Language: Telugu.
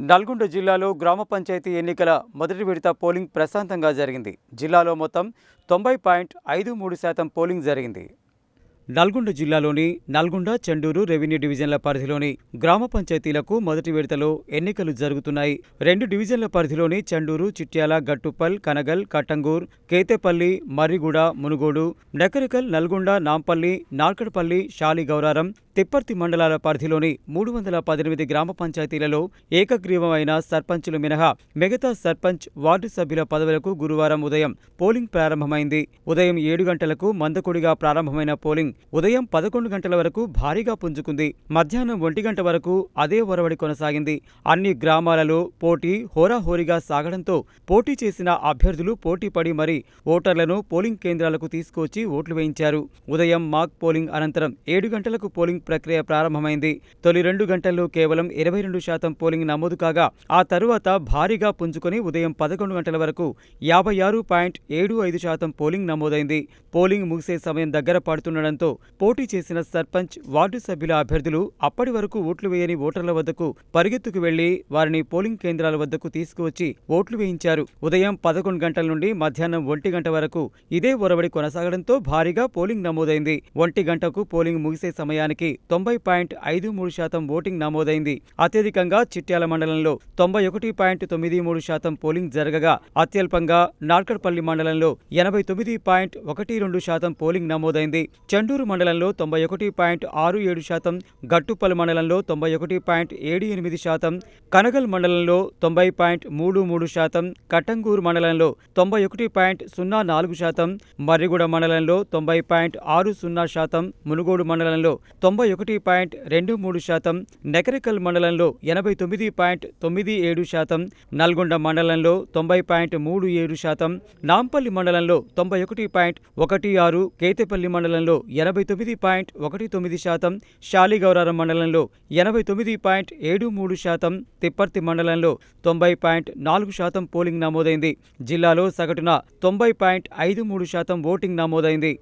నల్గొండ జిల్లాలో గ్రామ పంచాయతీ ఎన్నికల మొదటి విడత పోలింగ్ ప్రశాంతంగా జరిగింది. జిల్లాలో మొత్తం తొంభై పాయింట్ ఐదు మూడు శాతం పోలింగ్ జరిగింది. నల్గొండ జిల్లాలోని నల్గొండ చెండూరు రెవెన్యూ డివిజన్ల పరిధిలోని గ్రామ పంచాయతీలకు మొదటి విడతలో ఎన్నికలు జరుగుతున్నాయి. రెండు డివిజన్ల పరిధిలోని చెండూరు చిట్యాల గట్టుపల్ కనగల్ కట్టంగూర్ కేతేపల్లి మర్రిగూడ మునుగోడు నెకరికల్ నల్గొండ నాంపల్లి నార్కడ్పల్లి షాలిగౌరారం తిప్పర్తి మండలాల పరిధిలోని మూడు వందల పద్దెనిమిది గ్రామ పంచాయతీలలో ఏకగ్రీవమైన సర్పంచులు మినహా మిగతా సర్పంచ్ వార్డు సభ్యుల పదవులకు గురువారం ఉదయం పోలింగ్ ప్రారంభమైంది. ఉదయం ఏడు గంటలకు మందకొడిగా ప్రారంభమైన పోలింగ్ ఉదయం పదకొండు గంటల వరకు భారీగా పుంజుకుంది. మధ్యాహ్నం ఒంటి గంట వరకు అదే ఒరవడి కొనసాగింది. అన్ని గ్రామాలలో పోటీ హోరాహోరీగా సాగడంతో పోటీ చేసిన అభ్యర్థులు పోటీ పడి మరీ ఓటర్లను పోలింగ్ కేంద్రాలకు తీసుకువచ్చి ఓట్లు వేయించారు. ఉదయం మాక్ పోలింగ్ అనంతరం ఏడు గంటలకు పోలింగ్ ప్రక్రియ ప్రారంభమైంది. తొలి రెండు గంటల్లో కేవలం ఇరవై రెండు శాతం పోలింగ్ నమోదు కాగా ఆ తరువాత భారీగా పుంజుకొని ఉదయం పదకొండు గంటల వరకు యాభై ఆరు పాయింట్ ఏడు ఐదు శాతం పోలింగ్ నమోదైంది. పోలింగ్ ముగిసే సమయం దగ్గర పడుతుండడంతో పడుతుండటంతో పోటీ చేసిన సర్పంచ్ వార్డు సభ్యుల అభ్యర్థులు అప్పటి వరకు ఓట్లు వేయని ఓటర్ల వద్దకు పరిగెత్తుకు వెళ్ళి వారిని పోలింగ్ కేంద్రాల వద్దకు తీసుకువచ్చి ఓట్లు వేయించారు. ఉదయం పదకొండు గంటల నుండి మధ్యాహ్నం ఒంటి గంట వరకు ఇదే ఒరవడి కొనసాగడంతో భారీగా పోలింగ్ నమోదైంది. ఒంటి గంటకు పోలింగ్ ముగిసే సమయానికి తొంభై పాయింట్ ఐదు మూడు శాతం ఓటింగ్ నమోదైంది. అత్యధికంగా చిట్యాల మండలంలో తొంభై ఒకటి పాయింట్ తొమ్మిది మూడు శాతం పోలింగ్ జరగగా అత్యల్పంగా నార్కడ్పల్లి మండలంలో ఎనభై తొమ్మిది పాయింట్ ఒకటి రెండు శాతం పోలింగ్ నమోదైంది. చండూరు మండలంలో తొంభై ఒకటి పాయింట్ ఆరు ఏడు శాతం గట్టుపల్లి మండలంలో తొంభై ఒకటి పాయింట్ ఏడు ఎనిమిది శాతం కనగల్ మండలంలో తొంభై పాయింట్ మూడు మూడు శాతం కట్టంగూరు మండలంలో తొంభై ఒకటి పాయింట్ సున్నా నాలుగు శాతం మర్రిగూడ మండలంలో తొంభై పాయింట్ ఆరు సున్నా శాతం మునుగోడు మండలంలో తొంభై ఒకటి పాయింట్ రెండు మూడు శాతం నెకరికల్ మండలంలో ఎనభై తొమ్మిది పాయింట్ తొమ్మిది ఏడు శాతం నల్గొండ మండలంలో తొంభై పాయింట్ మూడు ఏడు శాతం నాంపల్లి మండలంలో తొంభై ఒకటి పాయింట్ ఒకటి ఆరు కేతేపల్లి మండలంలో ఎనభై తొమ్మిది పాయింట్ ఒకటి తొమ్మిది శాతం శాలిగౌరారం మండలంలో ఎనభై తొమ్మిది పాయింట్ ఏడు మూడు శాతం తిప్పర్తి మండలంలో తొంభై పాయింట్ నాలుగు శాతం పోలింగ్ నమోదైంది. జిల్లాలో సగటున తొంభై పాయింట్ ఐదు మూడు శాతం ఓటింగ్ నమోదైంది.